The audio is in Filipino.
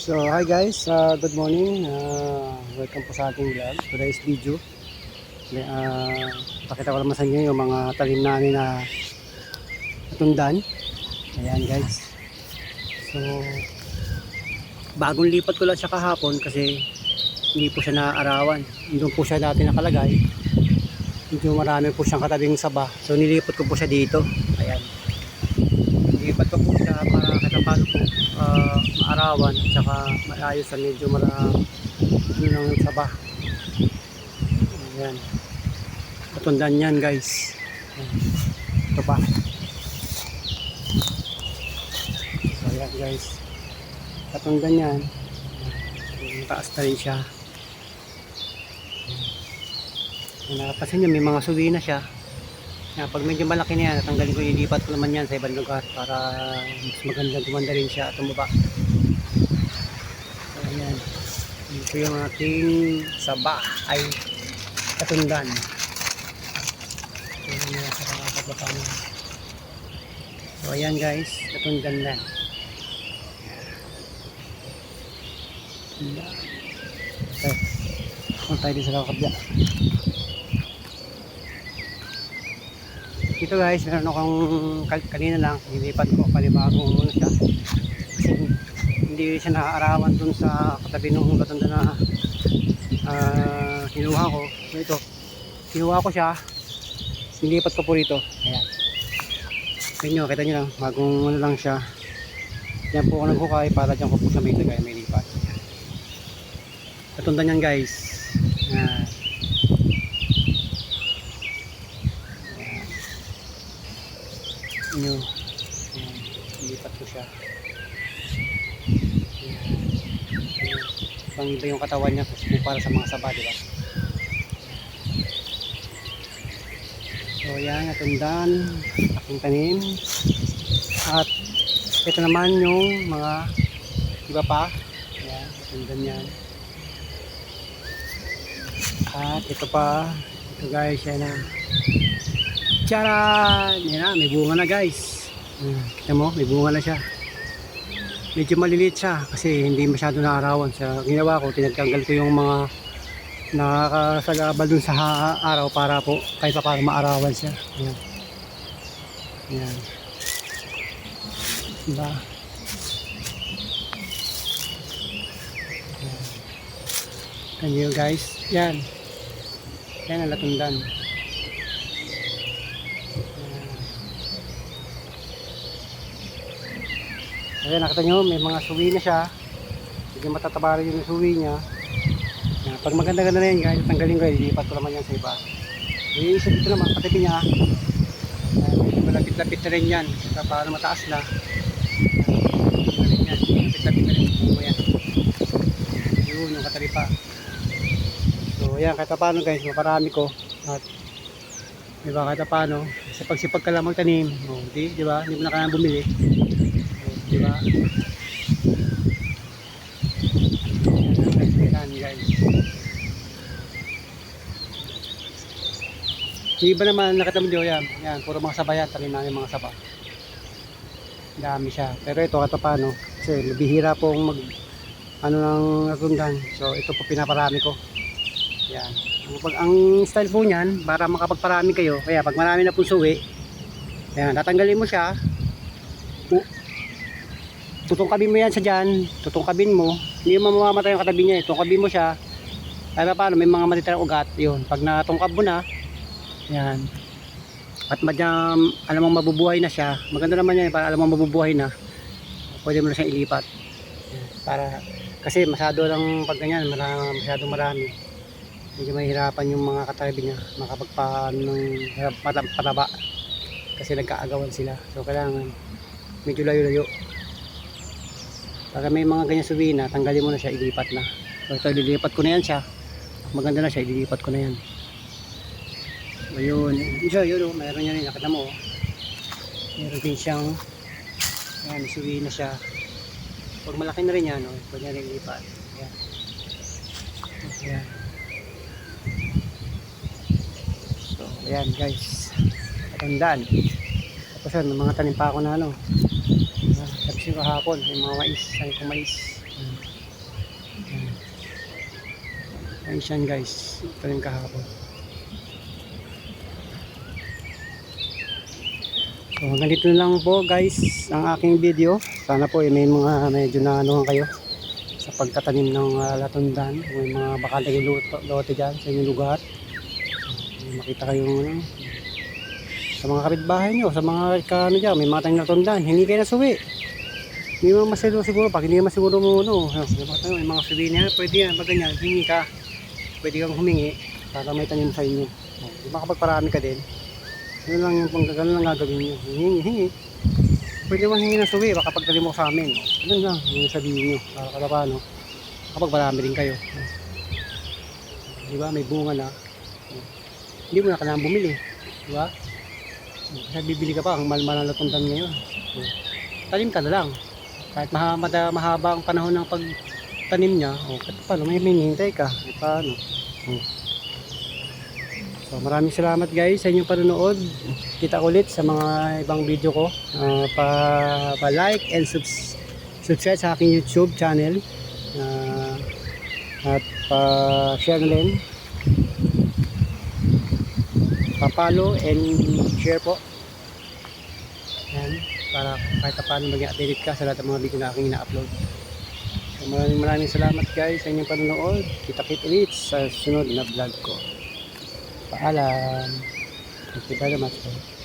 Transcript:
So, hi guys, uh, good morning. Uh, welcome po sa ating vlog. Today's video. Uh, pakita ko naman sa inyo yung mga talim namin na tundan. Ayan guys. So, bagong lipat ko lang siya kahapon kasi hindi po siya naaarawan. Doon po siya dati nakalagay. Medyo marami po siyang katabing saba. So, nilipat ko po siya dito. Ayan. Nilipat ko po siya para katapalo po uh, maarawan at saka maayos sa medyo marami ano lang yung saba. Ayan. Patundan yan guys. Ayan. Ito pa. So ayan guys. Patundan yan. Ayan. Taas na rin siya. Kung napapansin nyo, may mga suwi na siya. Kaya pag medyo malaki na yan, natanggalin ko, ilipat ko naman yan sa ibang lugar para mas magandang tumanda rin siya at tumaba. So, ayan. Ito yung ating saba ay katundan. Ito yung mga sa kakapapa mo. So, ayan guys, katundan na. Ayan. Okay. Punta tayo din sa kakabya. Ito guys, meron akong kanina lang, nilipat ko panibagong ano siya. Kasi hindi siya naaarawan dun sa katabi ng katanda na ah, kinuha ko. So ito, kinuha ko siya, nilipat ko po rito. Ayan. Tignan nyo, kita nyo lang, bagong ano lang siya. Yan po ako naghukay para dyan ko po sa may lagay, may lipat. Katunda niyan guys. Nyo Ayan, lipat ko siya. Pang iba yung katawan niya kasi para sa mga saba di ba? So yan natundan aking tanim. At ito naman yung mga iba pa. Yan natundan yan at ito pa ito guys yan na Charan! Yan na, may bunga na guys. Hmm, kita mo, may bunga na siya. Medyo maliliit siya kasi hindi masyado naarawan. Sa ginawa ko, tinagtanggal ko yung mga nakakasagabal dun sa araw para po kahit pa para maarawan siya. Yan. Yan. Diba? Yan. Kanyo guys. Yan. Yan ang latundan. Ayan, nakita nyo, may mga suwi na siya. Hindi matataba rin yung suwi niya. Ayan, pag maganda-ganda na yan, guys, tanggalin ko, ilipat ko naman yan sa iba. Iisip ito naman, katabi niya. Ayan, medyo malapit-lapit na rin yan. Saka para mataas na. Ayan, yan, malapit-lapit na rin. Ano yan. Yun, yung katabi pa. So, ayan, kahit paano guys, maparami ko. At, di ba, kahit paano, sa pagsipag ka lang magtanim, oh, di, di ba, hindi mo na kailangan bumili. Di ba? Yan guys. Yung iba naman nakita mo diyo yan. Yan, puro mga saba yan. Talim namin mga saba. Dami siya. Pero ito kato paano. Kasi bihira pong mag ano ng natundan. So ito po pinaparami ko. Yan. Pag, ang style po niyan, para makapagparami kayo, kaya pag marami na pong suwi, yan, tatanggalin mo siya, tutungkabin mo yan sa dyan, tutungkabin mo, hindi mo mamamatay yung katabi niya, eh. tungkabin mo siya, ay paano, may mga matitirang ugat, yun, pag natungkab mo na, yan, at madyam, alam mong mabubuhay na siya, maganda naman yan, para alam mong mabubuhay na, pwede mo na siyang ilipat, para, kasi masyado lang pag ganyan, marami, masyado marami, medyo mahirapan yung mga katabi niya, makapagpa, ng pataba, kasi nagkaagawan sila, so kailangan, medyo layo-layo, Pag may mga ganyan suwi na, tanggalin mo na siya, ilipat na. So ito, lilipat ko na yan siya. Maganda na siya, ililipat ko na yan. Ayun. Yun siya, yun o. Mayroon yan rin, nakita mo. oh. Meron din siyang, yan, suwi na siya. Pag malaki na rin yan, o. Pwede na rin ilipat. Ayan. Ayan. So, ayan guys. Katandaan. Tapos yun, mga tanim pa ako na ano. Sabi ko kahapon, may mga mais, sabi ko mais. Siyan guys. Ito rin kahapon. So hanggang dito lang po guys ang aking video. Sana po eh, may mga medyo na ano kayo sa pagtatanim ng uh, latundan. May mga bakal na lote, lote dyan sa inyong lugar. May makita kayong ano, sa mga kapitbahay nyo, sa mga kano dyan, may mga tanim na latundan. Hindi kayo nasuwi. Hindi mo masiguro siguro pag hindi mo mo ano, may mga tayo, may mga niya, pwede yan, pag ganyan, hingi ka. Pwede kang humingi para may tanim sa inyo. Oh, Di ba kapag parami ka din, ano lang yung pang ganun lang gagawin niyo. Hingi, hingi. Pwede mo hingi ng suwi, baka pagdating mo sa amin. Ganun lang, yung sabihin niyo. Para kada paano, kapag marami rin kayo. Oh. Di ba, may bunga na. Hindi mo na kailangan bumili. Di ba? Oh, Kasi bibili ka pa, ang malmal na latundan ngayon. Tanim ka na lang. Kahit maha, mada, mahaba ang panahon ng pagtanim niya, oh, kahit paano, may hinihintay ka. Kahit paano. Oh. So maraming salamat guys sa inyong panonood. Kita ulit sa mga ibang video ko. Ah, pa, pa like and subs, subscribe sa aking YouTube channel. Ah, at pa share na rin. Pa-follow and share po. Yan. Para kahit pa paano maging updated ka sa lahat ng mga video na aking ina-upload. So, maraming maraming salamat guys sa inyong panonood. Kita-kit ulit sa sunod na vlog ko. Paalam. Thank you very much. guys.